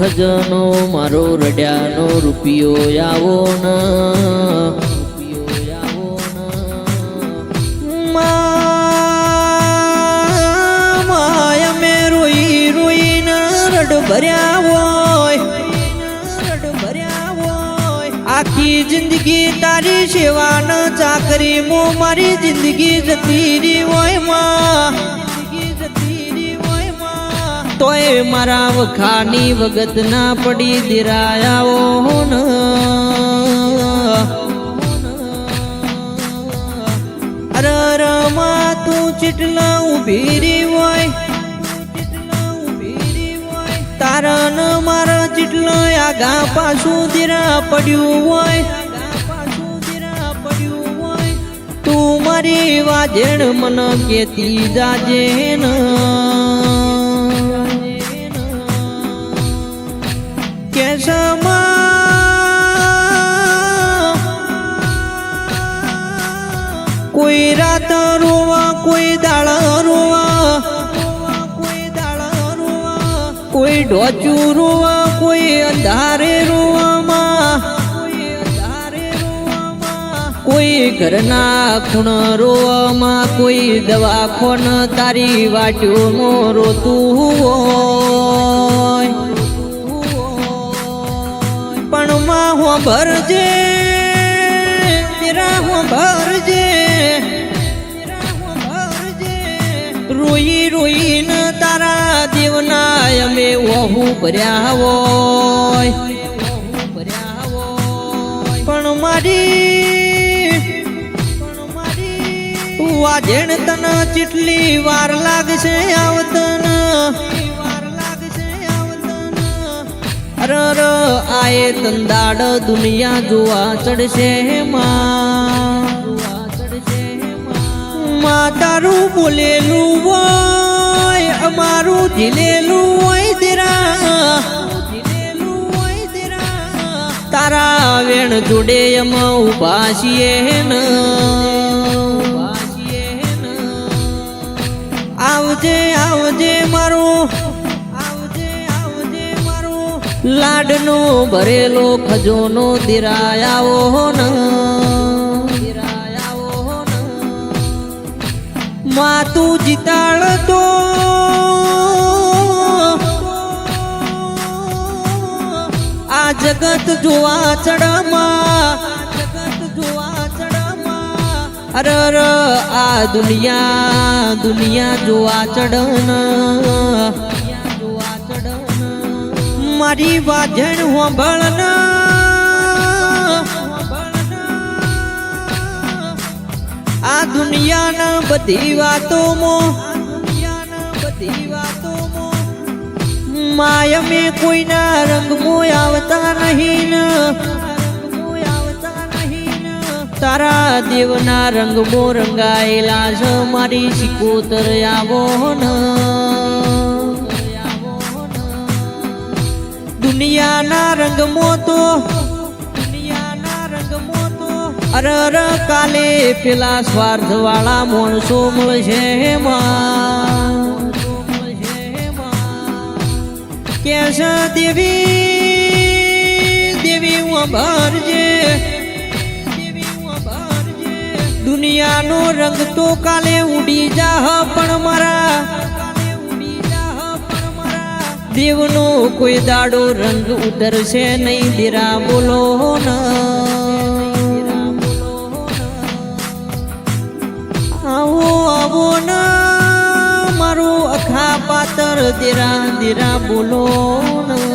ખજનો, મારો રડ્યાનો રૂપિયો આવો ન. માય મે રોઈ રોઈને રડ ભર્યા આખી જિંદગી તારી સેવા ન ચાકરી મો મારી જિંદગી જતી રી હોયમાં. તોય મારા વખાની વગત ના પડી દિરાયાઓ ન અરે તું ચીટલા ઊભી રહી હોય. તારા ન મારા ચીટલો આગા પાછું દિરા પડ્યું હોય. તું મારી વાજેણ મન કેતી જાજે ન. કોઈ રાત રોવા, કોઈ દાળ રોવા, કોઈ દાળ રોવા, કોઈ ઢોચું રોવા કોઈ અંધારે રોવામાં, કોઈ ઘરના ખૂણ રોવામાં, કોઈ દવાખોન તારી વાટ્યોમાં રોતું હોય. પણ માં હું ભરજે તેરા હું ભરજે અમે ભર્યા હોય. પણ મારી વાજેણ તન ચીટલી વાર લાગશે આવતન. અરર આયે તંદાડ દુનિયા જોવા ચડશે માં. તારું બોલેલું હોય, અમારું ઝીલેલું વેણ જોડે એમાં ઊભા છીએ ન. આવજે આવજે મારો, આવજે આવજે મારો લાડનો ભરેલો ખજોનો દિરાયાવો ન. દિરાયાવો ન. માતું જીતાળ તો જગત જોવા ચડમાં, જગત જોવા ચડમાં. અર આ દુનિયા દુનિયા જોવા ચડન મારી વાજણ હોંભળન. આ દુનિયાના બધી વાતોમાં માય મે કોઈના રંગમાં આવતા નહીં. તારા દેવના મો રંગાયેલા છે મારી સિકોતર આવો ન. દુનિયાના રંગ રંગમાં તો અર અર કાલે પેલા સ્વાર્થ વાળા માણસો મળશે માં કેશ દેવી દેવી હું ભરજે દુનિયાનો રંગ તો કાલે ઉડી જાહ પણ મારા. દેવનો કોઈ દાડો રંગ ઉતરશે નહીં દીરા બોલો ના. આવો આવો ન. तेरा तेरा बोलो ना